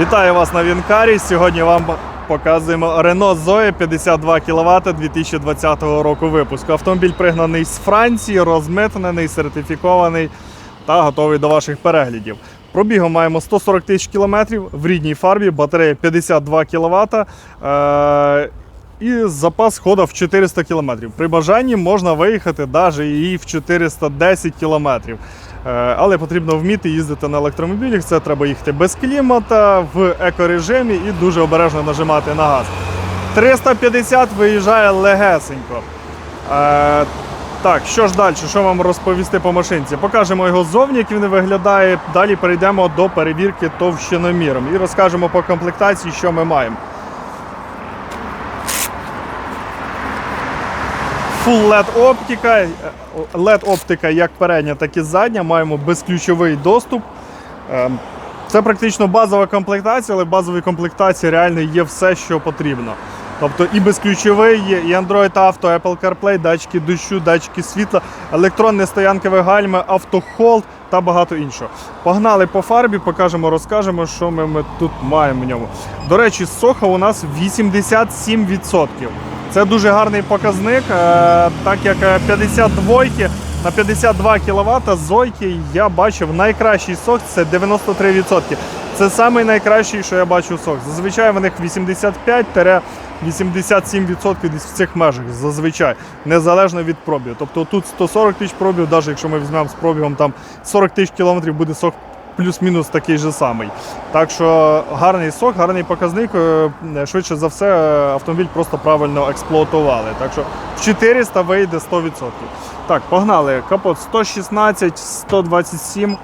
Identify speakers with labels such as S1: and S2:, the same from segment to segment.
S1: Вітаю вас на Вінкарі. Сьогодні вам показуємо Renault Zoe 52 кВт 2020 року випуску. Автомобіль пригнаний з Франції, розмитнений, сертифікований та готовий до ваших переглядів. Пробігом маємо 140 тисяч кілометрів в рідній фарбі, батарея 52 кВт. Е- і запас ходу в 400 км. При бажанні можна виїхати навіть і в 410 км. Е, Але потрібно вміти їздити на електромобілях. Це треба їхати без клімата, в екорежимі і дуже обережно нажимати на газ. 350 виїжджає легесенько. Е, так, що ж далі? Що вам розповісти по машинці? Покажемо його ззовні, як він виглядає. Далі перейдемо до перевірки товщиноміром і розкажемо по комплектації, що ми маємо. Full LED оптика, LED оптика як передня, так і задня. Маємо безключовий доступ. Ем, Це практично базова комплектація, але в базовій комплектації реально є все, що потрібно. Тобто і безключовий є, і Android Auto, Apple CarPlay, датчики дощу, датчики світла, електронне стоянкове гальме, автохолд та багато іншого. Погнали по фарбі, покажемо, розкажемо, що ми, ми тут маємо в ньому. До речі, соха у нас 87%. Це дуже гарний показник, е, так як е, 52 на 52 кВт зойки я бачив найкращий сок це 93%. Це самий найкращий, що я бачу сок. Зазвичай в них 85-87% десь в цих межах. Зазвичай, незалежно від пробігу. Тобто тут 140 тисяч пробігів, навіть якщо ми візьмемо з пробігом там 40 тисяч кілометрів, буде сок плюс-мінус такий же самий. Так що гарний сок, гарний показник. е, Швидше за все, автомобіль просто правильно експлуатували. Так що в 400 вийде 100%. Так, погнали. Капот 116, 127,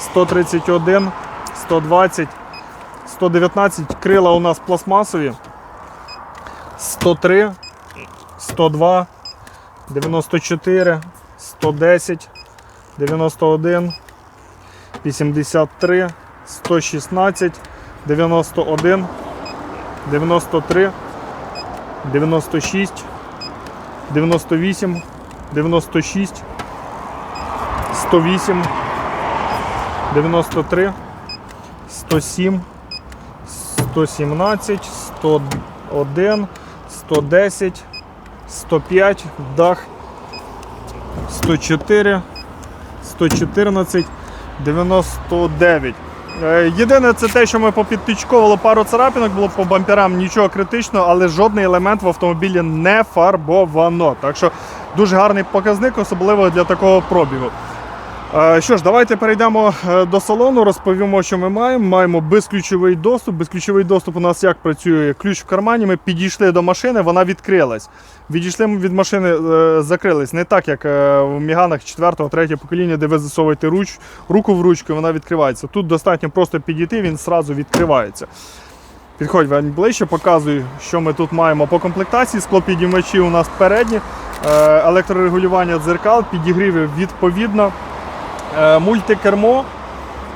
S1: 131, 120, 119. Крила у нас пластмасові. 103, 102, 94, 110, 91. 83, 116, 91, 93, 96, 98, 96, 108, 93, 107, 117, 101, 110, 105, дах, 104, 114, 99. Е, Єдине, це те, що ми попідтичковували пару царапинок, було по бамперам нічого критичного, але жодний елемент в автомобілі не фарбовано. Так що дуже гарний показник, особливо для такого пробігу. Е, Що ж, давайте перейдемо е, до салону, розповімо, що ми маємо. Маємо безключовий доступ. Безключовий доступ у нас як працює? Ключ в кармані. Ми підійшли до машини, вона відкрилась. Відійшли від машини, е, закрились. Не так, як в Міганах 4 3 покоління, де ви засовуєте руч, руку в ручку, і вона відкривається. Тут достатньо просто підійти, він одразу відкривається. Підходь Вань, ближче, показую, що ми тут маємо по комплектації. Склопідіймачі у нас передні, електрорегулювання дзеркал, підігріви відповідно. Е, Мультикермо.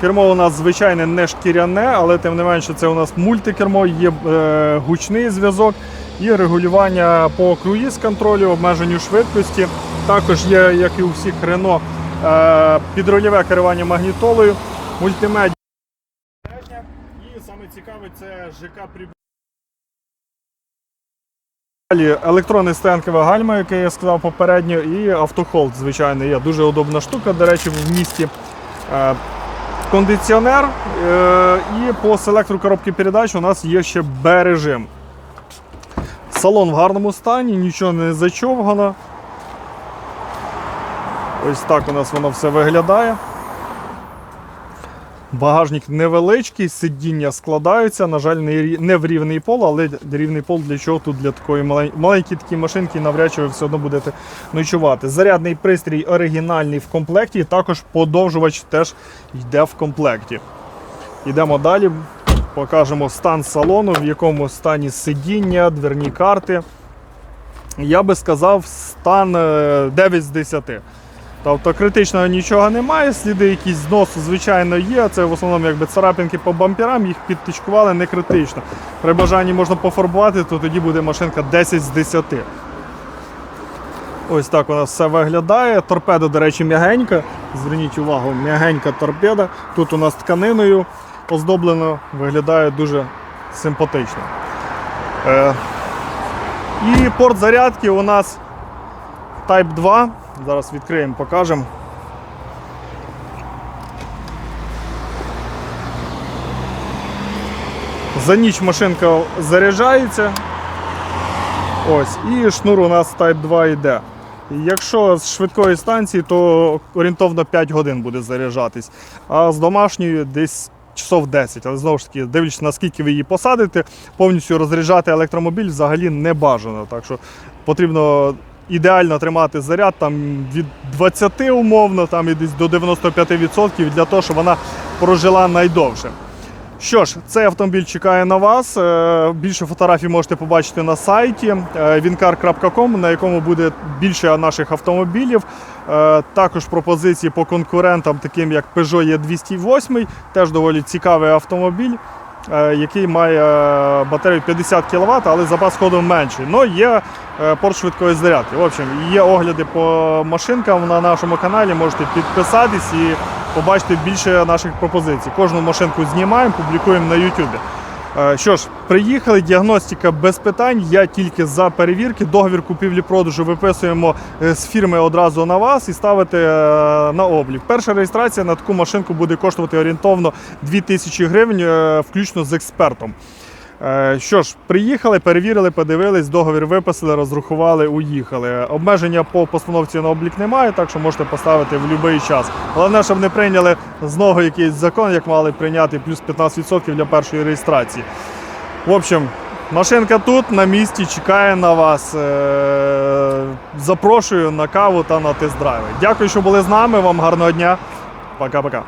S1: Кермо у нас звичайне не шкіряне, але тим не менше це у нас мультикермо, є е, гучний зв'язок і регулювання по круїз контролю, обмеженню швидкості. Також є, як і у всіх Рено, е, підрульове керування магнітолою, мультимедіа. І саме цікаве це ЖК Приб- Далі електронне стоянкове гальма, яке я сказав попередньо, і автохолд, звичайно, є дуже удобна штука, до речі, в місті. Е, Кондиціонер е, і по селектору коробки передач у нас є ще Б-режим. Салон в гарному стані, нічого не зачовгано. Ось так у нас воно все виглядає. Багажник невеличкий, сидіння складаються. На жаль, не в рівний пол, але рівний пол для чого тут для такої малень- маленької такі машинки, навряд чи ви все одно будете ночувати. Зарядний пристрій оригінальний в комплекті, також подовжувач теж йде в комплекті. Йдемо далі, покажемо стан салону, в якому стані сидіння, дверні карти. Я би сказав, стан е, 9 з 10. Тобто критичного нічого немає, сліди якісь зносу, звичайно, є. Це в основному якби царапинки по бамперам, їх підтичкували не критично. При бажанні можна пофарбувати, то тоді буде машинка 10 з 10. Ось так у нас все виглядає. Торпеда, до речі, м'ягенька. Зверніть увагу, м'ягенька торпеда. Тут у нас тканиною оздоблено, виглядає дуже симпатично. Е, і порт зарядки у нас Type 2. Зараз відкриємо, покажемо. За ніч машинка заряджається. Ось, і шнур у нас Type 2 йде. Якщо з швидкої станції, то орієнтовно 5 годин буде заряджатись, а з домашньої десь часов 10. Але знову ж таки, дивлячись, наскільки ви її посадите, повністю розряджати електромобіль взагалі не бажано. Так що потрібно ідеально тримати заряд там, від 20 умовно там, і десь до 95% для того, щоб вона прожила найдовше. Що ж, цей автомобіль чекає на вас. Е, Більше фотографій можете побачити на сайті е, wincar.com, на якому буде більше наших автомобілів. Е, Також пропозиції по конкурентам, таким як Peugeot E208, теж доволі цікавий автомобіль, е, який має е, батарею 50 кВт, але запас ходу менший. Ну, є е, порт швидкої зарядки. В общем, є огляди по машинкам на нашому каналі. Можете підписатись і побачити більше наших пропозицій. Кожну машинку знімаємо, публікуємо на YouTube. Е, Що ж, приїхали, діагностика без питань. Я тільки за перевірки. Договір купівлі-продажу виписуємо е, з фірми одразу на вас і ставите е, на облік. Перша реєстрація на таку машинку буде коштувати орієнтовно 2000 гривень, включно з експертом. Е, Що ж, приїхали, перевірили, подивились, договір виписали, розрахували, уїхали. Обмеження по постановці на облік немає, так що можете поставити в будь-який час. Головне, щоб не прийняли знову якийсь закон, як мали прийняти, плюс 15% для першої реєстрації. В общем, машинка тут на місці, чекає на вас. Е, Запрошую на каву та на тест-драйви. Дякую, що були з нами. Вам гарного дня. Пока-пока.